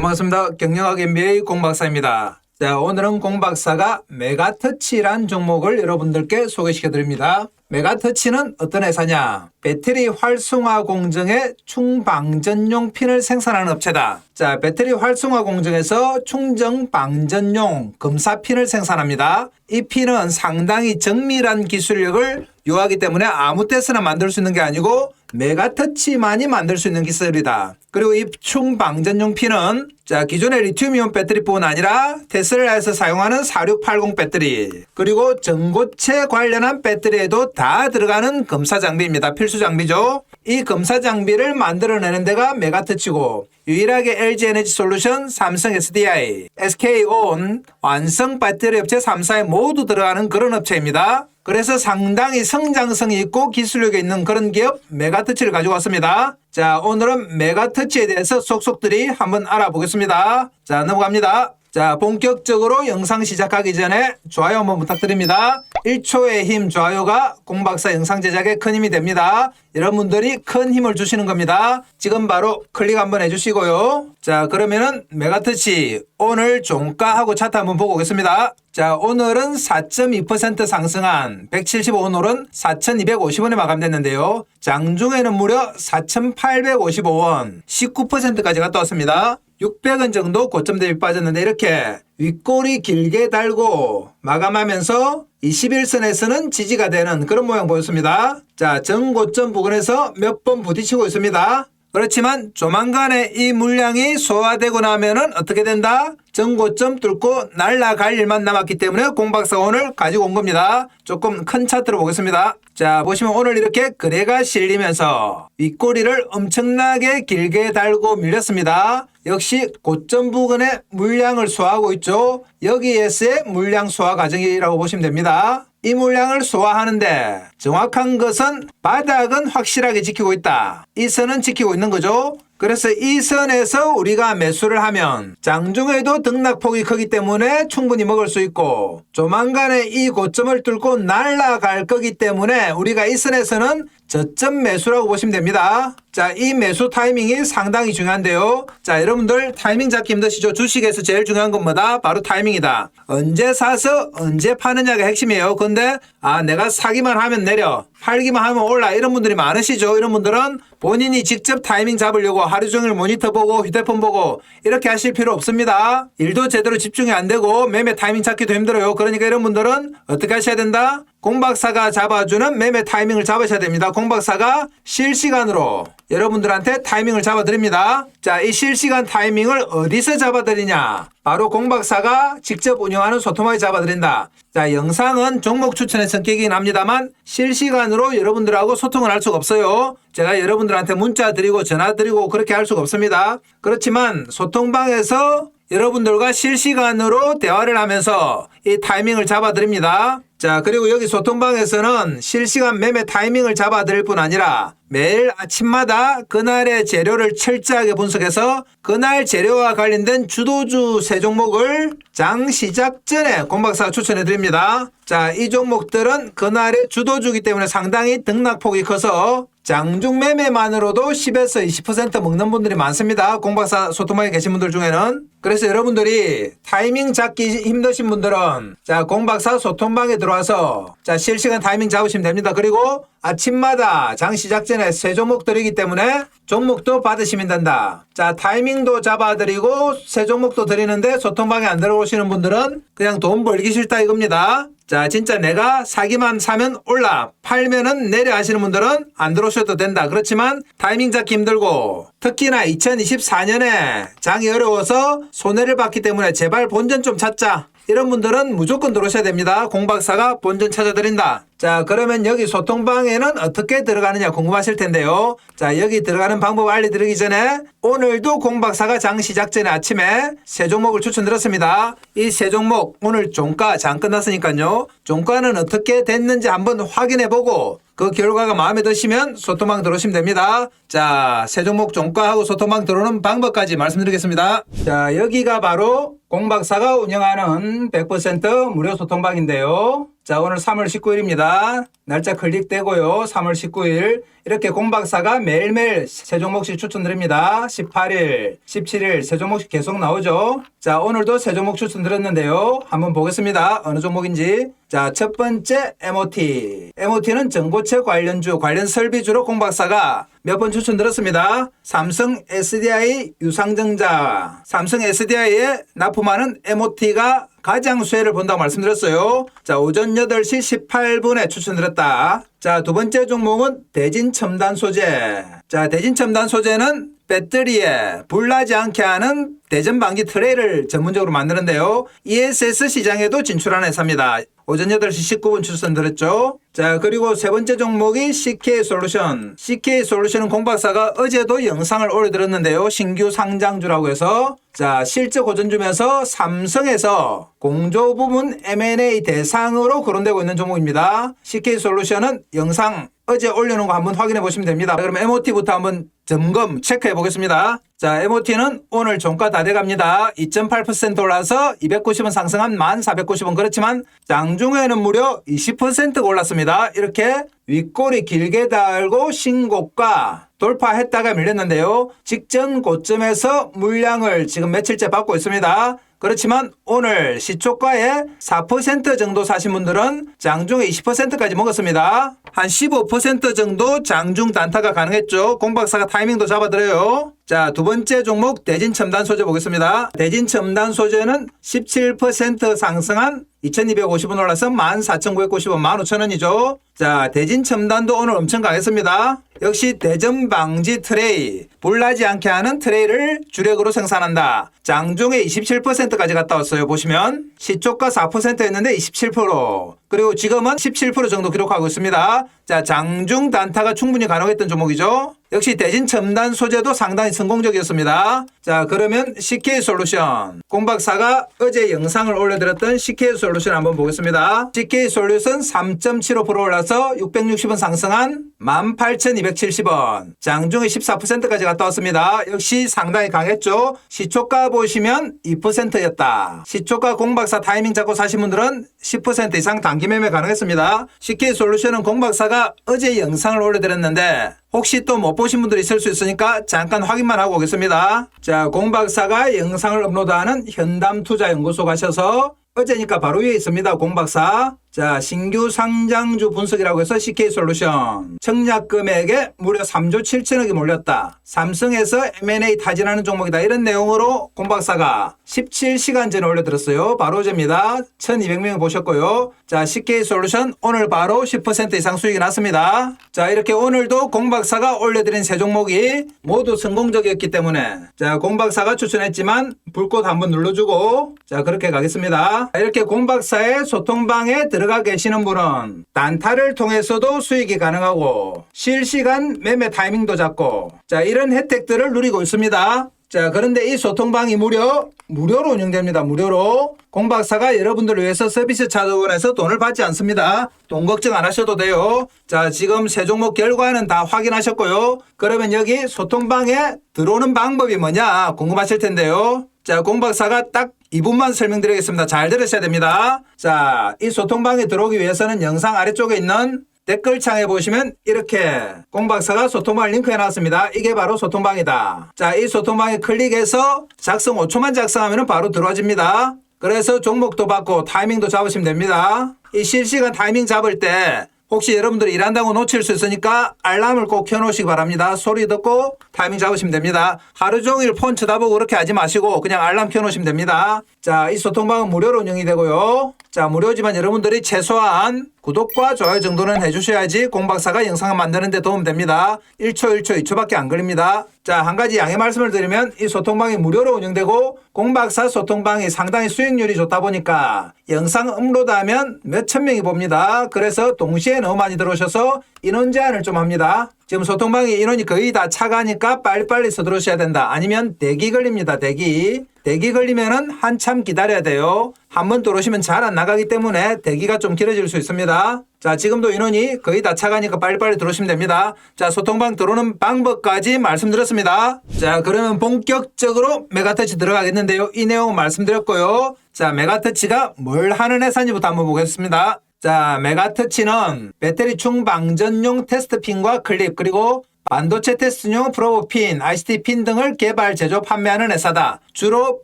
반갑습니다. 경영학 MBA 공박사입니다. 자, 오늘은 공박사가 메가터치란 종목을 여러분들께 소개시켜 드립니다. 메가터치는 어떤 회사냐? 배터리 활성화 공정의 충방전용 핀을 생산하는 업체다. 자, 배터리 활성화 공정에서 충전 방전용 금사 핀을 생산합니다. 이 핀은 상당히 정밀한 기술력을 요하기 때문에 아무 때서나 만들 수 있는 게 아니고 메가터치만이 만들 수 있는 기술이다. 그리고 이 충방전용 핀은 자 기존의 리튬이온 배터리뿐 아니라 테슬라에서 사용하는 4680 배터리 그리고 전고체 관련한 배터리에도 다 들어가는 검사 장비입니다. 필수 장비죠. 이 검사 장비를 만들어내는 데가 메가터치고 유일하게 LG 에너지 솔루션, 삼성 SDI, SK온, 완성 배터리 업체 3사에 모두 들어가는 그런 업체입니다. 그래서 상당히 성장성이 있고 기술력이 있는 그런 기업 메가터치를 가지고 왔습니다. 자, 오늘은 메가터치에 대해서 속속들이 한번 알아보겠습니다. 자, 넘어갑니다. 자, 본격적으로 영상 시작하기 전에 좋아요 한번 부탁드립니다. 1초의 힘 좋아요가 공박사 영상 제작에 큰 힘이 됩니다. 여러분들이 큰 힘을 주시는 겁니다. 지금 바로 클릭 한번 해주시고요. 자, 그러면은 메가터치 오늘 종가하고 차트 한번 보고 오겠습니다. 자, 오늘은 4.2% 상승한 175원 오른 4,250원에 마감됐는데요. 장중에는 무려 4,855원 19%까지 갔다 왔습니다. 600원 정도 고점 대비 빠졌는데 이렇게 윗골이 길게 달고 마감하면서 21선에서는 지지가 되는 그런 모양 보였습니다. 자, 정고점 부근에서 몇 번 부딪히고 있습니다. 그렇지만 조만간에 이 물량이 소화되고 나면은 어떻게 된다? 정고점 뚫고 날라갈 일만 남았기 때문에 공박사 오늘 가지고 온 겁니다. 조금 큰 차트로 보겠습니다. 자, 보시면 오늘 이렇게 거래가 실리면서 윗꼬리를 엄청나게 길게 달고 밀렸습니다. 역시 고점 부근에 물량을 소화하고 있죠. 여기에서의 물량 소화 과정이라고 보시면 됩니다. 이 물량을 소화하는데 정확한 것은 바닥은 확실하게 지키고 있다. 이 선은 지키고 있는 거죠. 그래서 이 선에서 우리가 매수를 하면 장중에도 등락폭이 크기 때문에 충분히 먹을 수 있고 조만간에 이 고점을 뚫고 날아갈 거기 때문에 우리가 이 선에서는 저점 매수라고 보시면 됩니다. 자, 이 매수 타이밍이 상당히 중요한데요. 자, 여러분들 타이밍 잡기 힘드시죠? 주식에서 제일 중요한 건 뭐다? 바로 타이밍이다. 언제 사서 언제 파느냐가 핵심이에요. 근데 아, 내가 사기만 하면 내려. 팔기만 하면 올라. 이런 분들이 많으시죠? 이런 분들은 본인이 직접 타이밍 잡으려고 하루 종일 모니터 보고 휴대폰 보고 이렇게 하실 필요 없습니다. 일도 제대로 집중이 안 되고 매매 타이밍 찾기도 힘들어요. 그러니까 이런 분들은 어떻게 하셔야 된다? 공박사가 잡아주는 매매 타이밍을 잡으셔야 됩니다. 공박사가 실시간으로 여러분들한테 타이밍을 잡아드립니다. 자, 이 실시간 타이밍을 어디서 잡아드리냐? 바로 공박사가 직접 운영하는 소토마에 잡아드린다. 자, 영상은 종목 추천의 성격이긴 합니다만 실시간으로 여러분들하고 소통을 할 수가 없어요. 제가 여러분들한테 문자 드리고 전화 드리고 그렇게 할 수가 없습니다. 그렇지만 소통방에서 여러분들과 실시간으로 대화를 하면서 이 타이밍을 잡아드립니다. 자, 그리고 여기 소통방에서는 실시간 매매 타이밍을 잡아드릴 뿐 아니라 매일 아침마다 그날의 재료를 철저하게 분석해서 그날 재료와 관련된 주도주 세 종목을 장 시작 전에 공박사가 추천해 드립니다. 자, 이 종목들은 그날의 주도주기 때문에 상당히 등락폭이 커서 장중 매매만으로도 10에서 20% 먹는 분들이 많습니다. 공박사 소통방에 계신 분들 중에는. 그래서 여러분들이 타이밍 잡기 힘드신 분들은 자, 공박사 소통방에 들어와서 자, 실시간 타이밍 잡으시면 됩니다. 그리고 아침마다 장 시 작 전에 세 종목 드리기 때문에 종목도 받으시면 된다. 자, 타이밍도 잡아드리고 세 종목도 드리는데 소통방에 안 들어오시는 분들은 그냥 돈 벌기 싫다 이겁니다. 자, 진짜 내가 사기만 사면 올라, 팔면은 내려 하시는 분들은 안 들어오셔도 된다. 그렇지만 타이밍 잡기 힘들고 특히나 2024년에 장이 어려워서 손해를 봤기 때문에 제발 본전 좀 찾자. 이런 분들은 무조건 들어오셔야 됩니다. 공박사가 본전 찾아드린다. 자, 그러면 여기 소통방에는 어떻게 들어가느냐 궁금하실 텐데요. 자, 여기 들어가는 방법 알려드리기 전에 오늘도 공박사가 장 시작 전에 아침에 세 종목을 추천드렸습니다. 이 세 종목 오늘 종가 장 끝났으니까요. 종가는 어떻게 됐는지 한번 확인해보고 그 결과가 마음에 드시면 소통방 들어오시면 됩니다. 자, 세 종목 종가하고 소통방 들어오는 방법까지 말씀드리겠습니다. 자, 여기가 바로 공박사가 운영하는 100% 무료 소통방인데요. 자, 오늘 3월 19일입니다. 날짜 클릭되고요. 3월 19일. 이렇게 공박사가 매일매일 세 종목씩 추천드립니다. 18일, 17일 세 종목씩 계속 나오죠. 자, 오늘도 세 종목 추천드렸는데요. 한번 보겠습니다. 어느 종목인지. 자, 첫 번째 MOT. MOT는 전고체 관련주, 관련 설비주로 공박사가 몇 번 추천드렸습니다. 삼성 SDI 유상증자. 삼성 SDI에 납품하는 MOT가 가장 수혜를 본다고 말씀드렸어요. 자, 오전 8시 18분에 추천드렸다. 자, 두 번째 종목은 대진 첨단 소재. 자, 대진 첨단 소재는 배터리에 불나지 않게 하는 대전 방지 트레이를 전문적으로 만드는데요. ESS 시장에도 진출한 회사입니다. 오전 8시 19분 추천드렸죠. 자, 그리고 세 번째 종목이 CK 솔루션. CK 솔루션은 공박사가 어제도 영상을 올려드렸는데요. 신규 상장주라고 해서 자, 실적 고전 주면서 삼성에서 공조 부문 M&A 대상으로 거론되고 있는 종목입니다. CK 솔루션은 영상 어제 올려놓은 거 한번 확인해 보시면 됩니다. 그럼 MOT부터 한번 점검 체크해 보겠습니다. 자, MOT는 오늘 종가 다 돼갑니다. 2.8% 올라서 290원 상승한 1,490원 그렇지만 장중에는 무려 20% 올랐습니다. 이렇게 윗골이 길게 달고 신고가 돌파했다가 밀렸는데요. 직전 고점에서 물량을 지금 며칠째 받고 있습니다. 그렇지만 오늘 시초가에 4% 정도 사신 분들은 장중에 20%까지 먹었습니다. 한 15% 정도 장중 단타가 가능했죠. 공박사가 타이밍도 잡아드려요. 자, 두 번째 종목 대진 첨단 소재 보겠습니다. 대진 첨단 소재는 17% 상승한 2250원 올라서 14,990원, 15,000원이죠. 자, 대진 첨단도 오늘 엄청 강했습니다. 역시 대전 방지 트레이, 불나지 않게 하는 트레이를 주력으로 생산한다. 장중에 27%까지 갔다 왔어요. 보시면 시초가 4%였는데 27%. 그리고 지금은 17% 정도 기록하고 있습니다. 자, 장중 단타가 충분히 가능했던 종목이죠. 역시 대진 첨단 소재도 상당히 성공적이었습니다. 자, 그러면 CK 솔루션. 공박사가 어제 영상을 올려드렸던 CK 솔루션 한번 보겠습니다. CK 솔루션 3.75% 올라서 660원 상승한 18,270원. 장중에 14%까지 갔다 왔습니다. 역시 상당히 강했죠. 시초가 보시면 2%였다. 시초가 공박사 타이밍 잡고 사신 분들은 10% 이상 단기 매매 가능했습니다. CK 솔루션은 공박사가 어제 영상을 올려드렸는데 혹시 또 못 보신 분들이 있을 수 있으니까 잠깐 확인만 하고 오겠습니다. 자, 공박사가 영상을 업로드하는 현담투자연구소 가셔서 어제니까 바로 위에 있습니다. 공박사. 자, 신규 상장주 분석이라고 해서 CK 솔루션. 청약 금액에 무려 3조 7천억이 몰렸다. 삼성에서 M&A 타진하는 종목이다. 이런 내용으로 공박사가 17시간 전에 올려드렸어요. 바로 어제입니다. 1200명 보셨고요. 자, CK 솔루션 오늘 바로 10% 이상 수익이 났습니다. 자, 이렇게 오늘도 공박사가 올려드린 세 종목이 모두 성공적이었기 때문에 자, 공박사가 추천했지만 불꽃 한번 눌러주고 자, 그렇게 가겠습니다. 이렇게 공박사의 소통방에 들 어가 계시는 분은 단타를 통해서도 수익이 가능하고 실시간 매매 타이밍도 잡고 자, 이런 혜택들을 누리고 있습니다. 자, 그런데 이 소통방이 무려 무료로 운영됩니다. 무료로. 공박사가 여러분들을 위해서 서비스 차원에서 돈을 받지 않습니다. 돈 걱정 안 하셔도 돼요. 자, 지금 세 종목 결과는 다 확인하셨고요. 그러면 여기 소통방에 들어오는 방법이 뭐냐 궁금하실 텐데요. 자, 공박사가 딱 2분만 설명드리겠습니다. 잘 들으셔야 됩니다. 자, 이 소통방에 들어오기 위해서는 영상 아래쪽에 있는 댓글창에 보시면 이렇게 공박사가 소통방을 링크 해 놨습니다. 이게 바로 소통방이다. 자, 이 소통방에 클릭해서 작성 5초만 작성하면 바로 들어와집니다. 그래서 종목도 받고 타이밍도 잡으시면 됩니다. 이 실시간 타이밍 잡을 때 혹시 여러분들이 일한다고 놓칠 수 있으니까 알람을 꼭 켜놓으시기 바랍니다. 소리 듣고 타이밍 잡으시면 됩니다. 하루 종일 폰 쳐다보고 그렇게 하지 마시고 그냥 알람 켜놓으시면 됩니다. 자, 이 소통방은 무료로 운영이 되고요. 자, 무료지만 여러분들이 최소한 구독과 좋아요 정도는 해주셔야지 공박사가 영상을 만드는데 도움 됩니다. 1초, 1초, 2초밖에 안 걸립니다. 자, 한 가지 양해 말씀을 드리면 이 소통방이 무료로 운영되고 공박사 소통방이 상당히 수익률이 좋다 보니까 영상 업로드하면 몇천 명이 봅니다. 그래서 동시에 너무 많이 들어오셔서 인원 제한을 좀 합니다. 지금 소통방에 인원이 거의 다 차가니까 빨리빨리 서두르셔야 된다. 아니면 대기 걸립니다. 대기. 대기 걸리면은 한참 기다려야 돼요. 한 번 들어오시면 잘 안 나가기 때문에 대기가 좀 길어질 수 있습니다. 자, 지금도 인원이 거의 다 차가니까 빨리빨리 들어오시면 됩니다. 자, 소통방 들어오는 방법까지 말씀드렸습니다. 자, 그러면 본격적으로 메가터치 들어가겠는데요. 이 내용 말씀드렸고요. 자, 메가터치가 뭘 하는 회사인지부터 한번 보겠습니다. 자, 메가터치는 배터리 충 방전용 테스트 핀과 클립 그리고 반도체 테스트용 프로브 핀, ICT 핀 등을 개발, 제조, 판매하는 회사다. 주로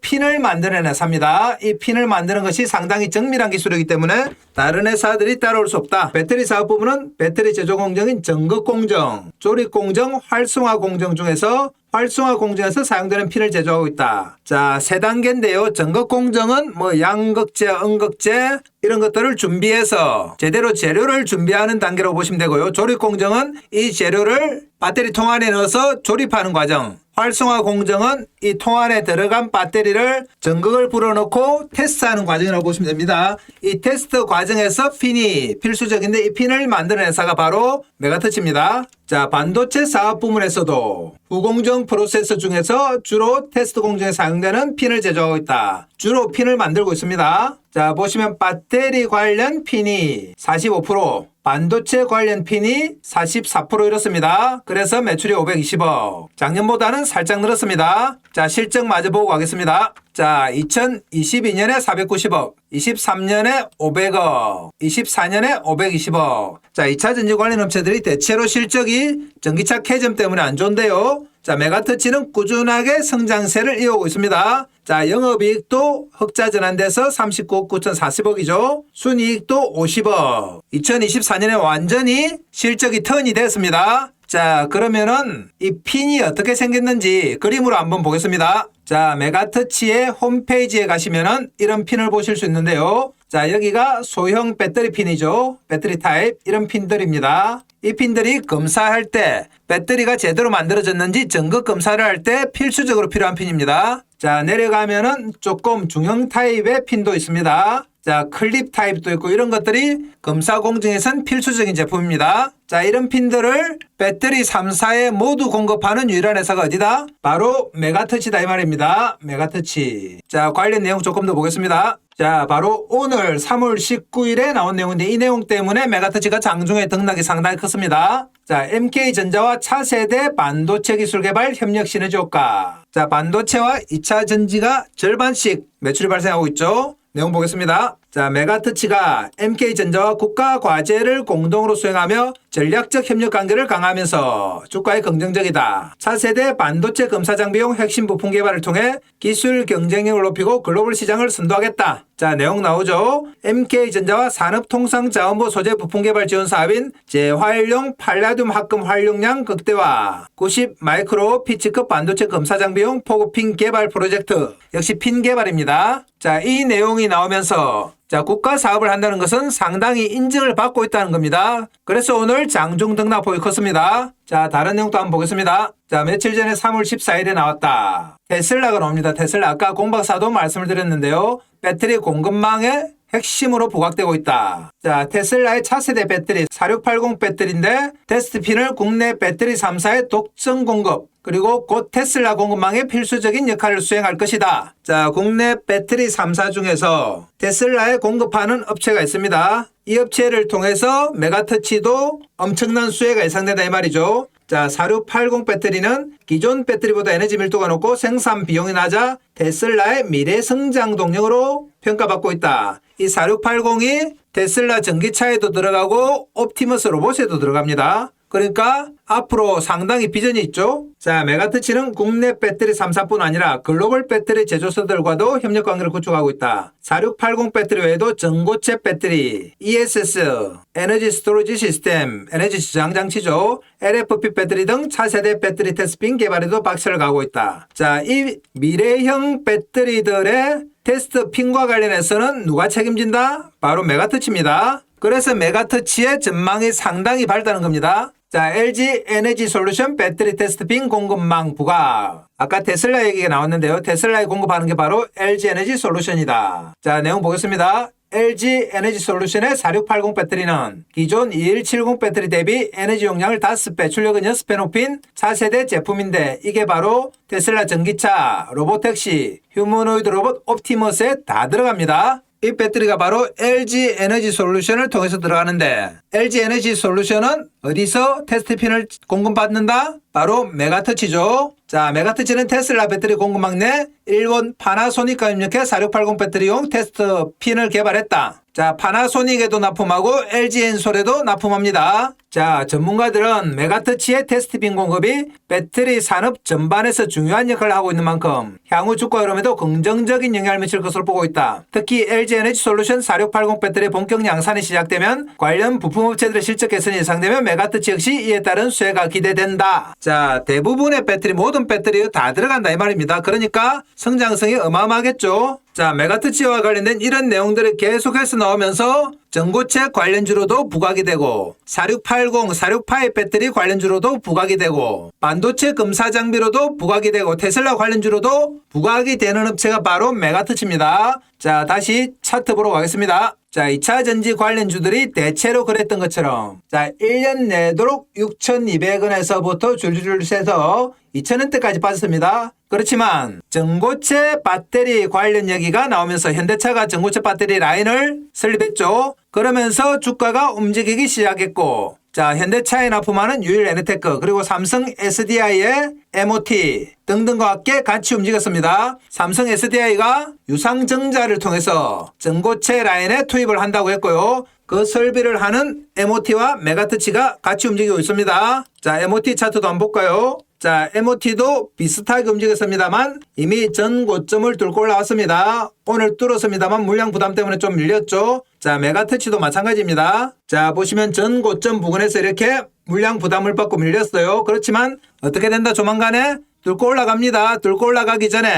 핀을 만드는 회사입니다. 이 핀을 만드는 것이 상당히 정밀한 기술이기 때문에 다른 회사들이 따라올 수 없다. 배터리 사업 부분은 배터리 제조 공정인 전극 공정, 조립 공정, 활성화 공정 중에서 활성화 공정에서 사용되는 핀을 제조하고 있다. 자, 세 단계인데요. 전극 공정은 뭐 양극재, 음극재 이런 것들을 준비해서 제대로 재료를 준비하는 단계라고 보시면 되고요. 조립 공정은 이 재료를 배터리 통 안에 넣어서 조립하는 과정. 활성화 공정은 이 통 안에 들어간 배터리를 전극을 불어넣고 테스트하는 과정이라고 보시면 됩니다. 이 테스트 과정에서 핀이 필수적인데 이 핀을 만드는 회사가 바로 메가터치입니다. 자, 반도체 사업 부문에서도 후공정 프로세서 중에서 주로 테스트 공정에 사용되는 핀을 제조하고 있다. 주로 핀을 만들고 있습니다. 자, 보시면 배터리 관련 핀이 45%, 반도체 관련 핀이 44% 이렇습니다. 그래서 매출이 520억. 작년보다는 살짝 늘었습니다. 자, 실적 마저 보고 가겠습니다. 자, 2022년에 490억, 23년에 500억, 24년에 520억. 자, 2차 전지 관련 업체들이 대체로 실적이 전기차 캐점 때문에 안 좋은데요. 자, 메가터치는 꾸준하게 성장세를 이어오고 있습니다. 자, 영업이익도 흑자 전환돼서 39억 9,040억이죠. 순이익도 50억. 2024년에 완전히 실적이 턴이 됐습니다. 자, 그러면은 이 핀이 어떻게 생겼는지 그림으로 한번 보겠습니다. 자, 메가터치의 홈페이지에 가시면은 이런 핀을 보실 수 있는데요. 자, 여기가 소형 배터리 핀이죠. 배터리 타입 이런 핀들입니다. 이 핀들이 검사할 때 배터리가 제대로 만들어졌는지 전극 검사를 할 때 필수적으로 필요한 핀입니다. 자, 내려가면은 조금 중형 타입의 핀도 있습니다. 자, 클립 타입도 있고 이런 것들이 검사 공정에선 필수적인 제품입니다. 자, 이런 핀들을 배터리 3사에 모두 공급하는 유일한 회사가 어디다? 바로 메가터치다 이 말입니다. 메가터치. 자, 관련 내용 조금 더 보겠습니다. 자, 바로 오늘 3월 19일에 나온 내용인데 이 내용 때문에 메가터치가 장중에 등락이 상당히 컸습니다. 자, MK전자와 차세대 반도체 기술 개발 협력 시너지 효과. 자, 반도체와 2차 전지가 절반씩 매출이 발생하고 있죠. 내용 보겠습니다. 자, 메가터치가 MK전자와 국가 과제를 공동으로 수행하며 전략적 협력 관계를 강화하면서 주가에 긍정적이다. 차세대 반도체 검사 장비용 핵심 부품 개발을 통해 기술 경쟁력을 높이고 글로벌 시장을 선도하겠다. 자, 내용 나오죠. MK전자와 산업통상자원부 소재 부품 개발 지원 사업인 재활용 팔라듐 합금 활용량 극대화 90 마이크로 피치급 반도체 검사 장비용 포급핀 개발 프로젝트 역시 핀 개발입니다. 자, 이 내용이 나오면서 자, 국가 사업을 한다는 것은 상당히 인증을 받고 있다는 겁니다. 그래서 오늘 장중 등락 폭이 컸습니다. 자, 다른 내용도 한번 보겠습니다. 자, 며칠 전에 3월 14일에 나왔다. 테슬라가 나옵니다. 테슬라 아까 공박사도 말씀을 드렸는데요. 배터리 공급망에 핵심으로 부각되고 있다. 자, 테슬라의 차세대 배터리 4680 배터리인데 테스트 핀을 국내 배터리 3사에 독점 공급 그리고 곧 테슬라 공급망의 필수적인 역할을 수행할 것이다. 자, 국내 배터리 3사 중에서 테슬라에 공급하는 업체가 있습니다. 이 업체를 통해서 메가터치도 엄청난 수혜가 예상된다 이 말이죠. 자, 4680 배터리는 기존 배터리보다 에너지 밀도가 높고 생산 비용이 낮아 테슬라의 미래 성장 동력으로 평가받고 있다. 이 4680이 테슬라 전기차에도 들어가고 옵티머스 로봇에도 들어갑니다. 그러니까 앞으로 상당히 비전이 있죠. 자, 메가터치는 국내 배터리 3사뿐 아니라 글로벌 배터리 제조사들과도 협력 관계를 구축하고 있다. 4680 배터리 외에도 전고체 배터리, ESS, 에너지 스토리지 시스템, 에너지 저장 장치죠. LFP 배터리 등 차세대 배터리 테스트핀 개발에도 박차를 가고 있다. 자, 이 미래형 배터리들의 테스트 핀과 관련해서는 누가 책임진다? 바로 메가터치입니다. 그래서 메가터치의 전망이 상당히 밝다는 겁니다. 자, LG 에너지 솔루션 배터리 테스트 핀 공급망 부각. 아까 테슬라 얘기가 나왔는데요. 테슬라에 공급하는 게 바로 LG 에너지 솔루션이다. 자, 내용 보겠습니다. LG 에너지 솔루션의 4680 배터리는 기존 2170 배터리 대비 에너지 용량을 5배, 출력은 6배 높인 차세대 제품인데 이게 바로 테슬라 전기차, 로보택시, 휴머노이드 로봇 옵티머스에 다 들어갑니다. 이 배터리가 바로 LG 에너지 솔루션을 통해서 들어가는데 LG 에너지 솔루션은 어디서 테스트 핀을 공급받는다? 바로 메가터치죠. 자, 메가터치는 테슬라 배터리 공급 막내 일본 파나소닉과 협력해 4680 배터리용 테스트 핀을 개발했다. 자, 파나소닉에도 납품하고 LG 엔솔에도 납품합니다. 자, 전문가들은 메가터치의 테스트 핀 공급이 배터리 산업 전반에서 중요한 역할을 하고 있는 만큼 향후 주가 흐름에도 긍정적인 영향을 미칠 것으로 보고 있다. 특히 LG 에너지 솔루션 4680 배터리 본격 양산이 시작되면 관련 부품업체들의 실적 개선이 예상되면 메가 터치 역시 이에 따른 수혜가 기대된다. 자, 대부분의 배터리 모든 배터리 다 들어간다 이 말입니다. 그러니까 성장성이 어마어마하겠죠. 자, 메가터치와 관련된 이런 내용들이 계속해서 나오면서 전고체 관련주로도 부각이 되고 4680, 46파이 배터리 관련주로도 부각이 되고 반도체 검사 장비로도 부각이 되고 테슬라 관련주로도 부각이 되는 업체가 바로 메가터치입니다. 자, 다시 차트 보러 가겠습니다. 자, 2차 전지 관련주들이 대체로 그랬던 것처럼 자, 1년 내도록 6,200원에서부터 줄줄줄 세서 2,000원대까지 빠졌습니다. 그렇지만 전고체 배터리 관련 얘기가 나오면서 현대차가 전고체 배터리 라인을 설립했죠. 그러면서 주가가 움직이기 시작했고 자, 현대차에 납품하는 유일 에너테크 그리고 삼성 SDI의 MOT 등등과 함께 같이 움직였습니다. 삼성 SDI가 유상증자를 통해서 전고체 라인에 투입을 한다고 했고요. 그 설비를 하는 MOT와 메가터치가 같이 움직이고 있습니다. 자, MOT 차트도 한번 볼까요? 자, MOT도 비슷하게 움직였습니다만 이미 전 고점을 뚫고 올라왔습니다. 오늘 뚫었습니다만 물량 부담 때문에 좀 밀렸죠. 자, 메가터치도 마찬가지입니다. 자, 보시면 전 고점 부근에 서 이렇게 물량 부담을 받고 밀렸어요. 그렇지만 어떻게 된다 조만간에 뚫고 올라갑니다. 뚫고 올라가기 전에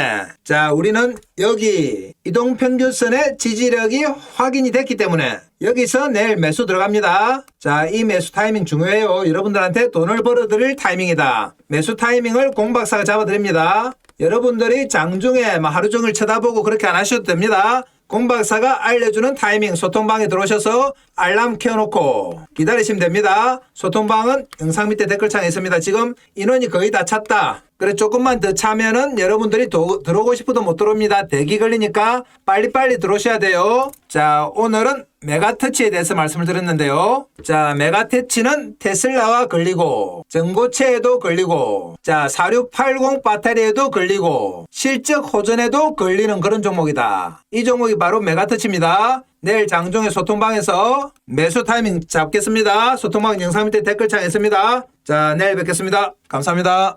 자 우리는 여기 이동평균선의 지지력이 확인이 됐기 때문에 여기서 내일 매수 들어갑니다. 자이 매수 타이밍 중요해요. 여러분들한테 돈을 벌어드릴 타이밍이다. 매수 타이밍을 공박사가 잡아드립니다. 여러분들이 장중에 막 하루 종일 쳐다보고 그렇게 안 하셔도 됩니다. 공박사가 알려주는 타이밍 소통방에 들어오셔서 알람 켜놓고 기다리시면 됩니다. 소통방은 영상 밑에 댓글창에 있습니다. 지금 인원이 거의 다 찼다. 그래 조금만 더 차면은 여러분들이 도- 들어오고 싶어도 못 들어옵니다. 대기 걸리니까 빨리빨리 들어오셔야 돼요. 자 오늘은 메가터치에 대해서 말씀을 드렸는데요. 자 메가터치는 테슬라와 걸리고 전고체에도 걸리고 자 4680 배터리에도 걸리고 실적 호전에도 걸리는 그런 종목이다. 이 종목이 바로 메가터치입니다. 내일 장중에 소통방에서 매수 타이밍 잡겠습니다. 소통방 영상 밑에 댓글창에 있습니다. 자 내일 뵙겠습니다. 감사합니다.